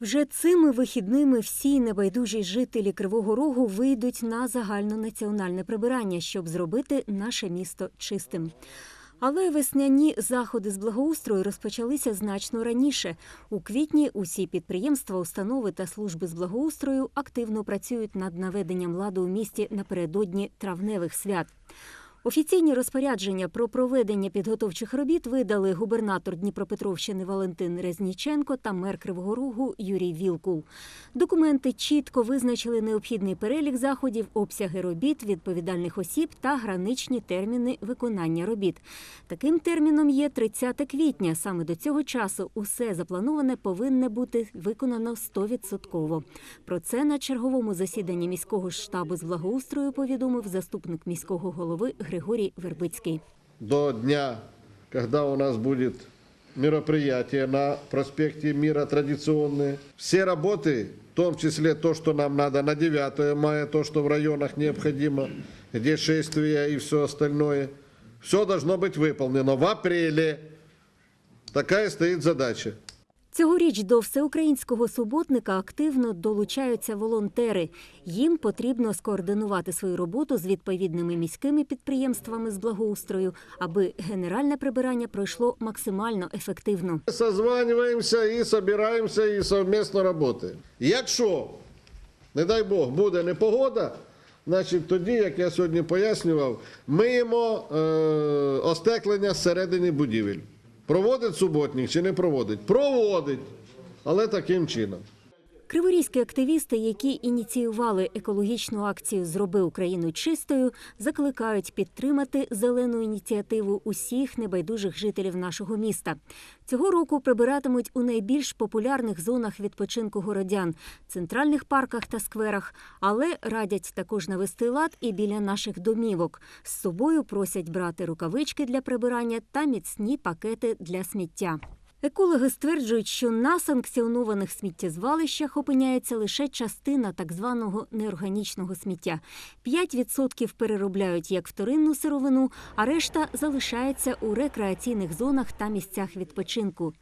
Вже цими вихідними всі небайдужі жителі Кривого Рогу вийдуть на загальнонаціональне прибирання, щоб зробити наше місто чистим. Але весняні заходи з благоустрою розпочалися значно раніше. У квітні усі підприємства, установи та служби з благоустрою активно працюють над наведенням ладу у місті напередодні травневих свят. Офіційні розпорядження про проведення підготовчих робіт видали губернатор Дніпропетровщини Валентин Резніченко та мер Кривого Рогу Юрій Вілкул. Документи чітко визначили необхідний перелік заходів, обсяги робіт, відповідальних осіб та граничні терміни виконання робіт. Таким терміном є 30 квітня. Саме до цього часу усе заплановане повинне бути виконано 100%. Про це на черговому засіданні міського штабу з благоустрою повідомив заступник міського голови Григорій Вербицький. до дня, когда у нас будет мероприятие на проспекте Мира традиционные. Все работы, в том числе то, что нам надо на 9 мая, то, что в районах необходимо, где шествия и все остальное, все должно быть выполнено в апреле. Такая стоит задача. Цьогоріч до всеукраїнського суботника активно долучаються волонтери. Їм потрібно скоординувати свою роботу з відповідними міськими підприємствами з благоустрою, аби генеральне прибирання пройшло максимально ефективно. Созваниваемся і собираемся і совместно работаем. Якщо, не дай Бог, буде непогода, значить тоді, як я сьогодні пояснював, миємо е, остеклення зсередини будівель. Проводить суботник чи не проводить? Проводить, але таким чином. Криворізькі активісти, які ініціювали екологічну акцію Зроби Україну чистою, закликають підтримати зелену ініціативу усіх небайдужих жителів нашого міста. Цього року прибиратимуть у найбільш популярних зонах відпочинку городян, центральних парках та скверах, але радять також навести лад і біля наших домівок. З собою просять брати рукавички для прибирання та міцні пакети для сміття. Екологи стверджують, що на санкціонованих сміттєзвалищах опиняється лише частина так званого неорганічного сміття. 5% переробляють як вторинну сировину, а решта залишається у рекреаційних зонах та місцях відпочинку.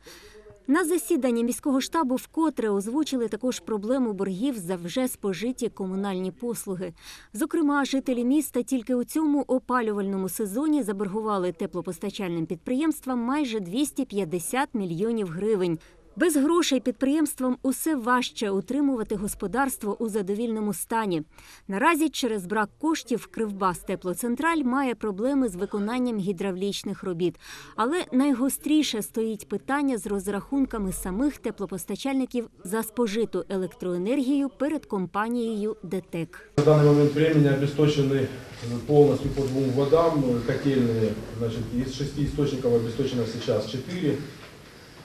На засіданні міського штабу вкотре озвучили також проблему боргів за вже спожиті комунальні послуги. Зокрема, жителі міста тільки у цьому опалювальному сезоні заборгували теплопостачальним підприємствам майже 250 мільйонів гривень. Без грошей підприємствам усе важче утримувати господарство у задовільному стані. Наразі через брак коштів Кривбас Теплоцентраль має проблеми з виконанням гідравлічних робіт. Але найгостріше стоїть питання з розрахунками самих теплопостачальників за спожиту електроенергію перед компанією ДТЕК. На данный момент времени обесточены полностью по двум водам. Котельные, значит, из шести источников обесточено сейчас четыре.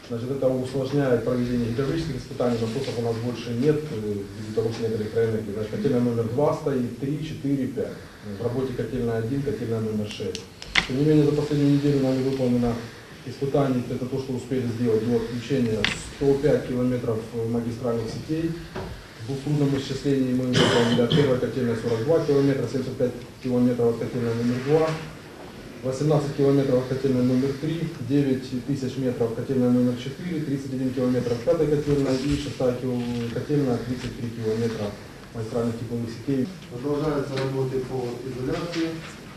Значит, это усложняет проведение гидравлических испытаний, насосов у нас больше нет, э, ввиду того, что нет электроэнергии. Значит, котельная номер 2 стоит, 3, 4, 5. В работе котельная 1, котельная номер 6. Тем не менее, за последнюю неделю нами выполнено испытаний, это то, что успели сделать до отключения 105 километров магистральных сетей. В двухтрудном исчислении мы выполнили от первой котельной 42 километра, 75 километров от котельной номер 2, 18 километров от котельной номер 3, 9 тысяч метров котельная номер 4, 31 километр от пятой котельной и шестая кил- котельная 33 километра магистральных тепловых сетей. Продолжаются работы по изоляции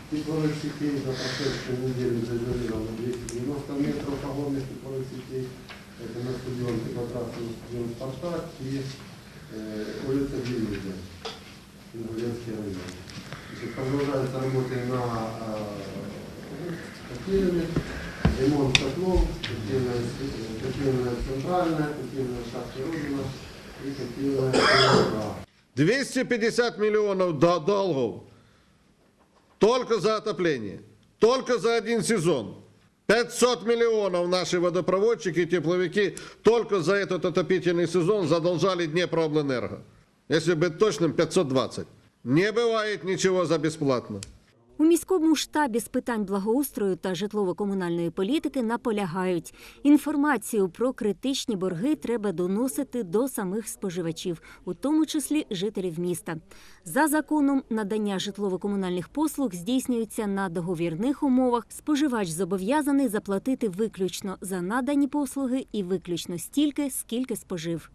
тепловых сетей. За прошедшую неделю заизолировано 290 метров погодных тепловых сетей. Это на стадион теплотрассы, на стадион «Спартак» и э, улица Вильнюса, Ингулецкий район. Продолжаются работы на э, котельной, ремонт котлов, котельная, котельная центральная, котельная шахты Родина и котельная «Кировоград». 250 миллионов до- долгов только за отопление, только за один сезон. 500 миллионов наши водопроводчики и тепловики только за этот отопительный сезон задолжали Днепрооблэнерго. Если быть точным, 520. Не бывает ничего за бесплатно. У міському штабі з питань благоустрою та житлово-комунальної політики наполягають. Інформацію про критичні борги треба доносити до самих споживачів, у тому числі жителів міста. За законом надання житлово-комунальних послуг здійснюється на договірних умовах. Споживач зобов'язаний заплатити виключно за надані послуги і виключно стільки, скільки спожив.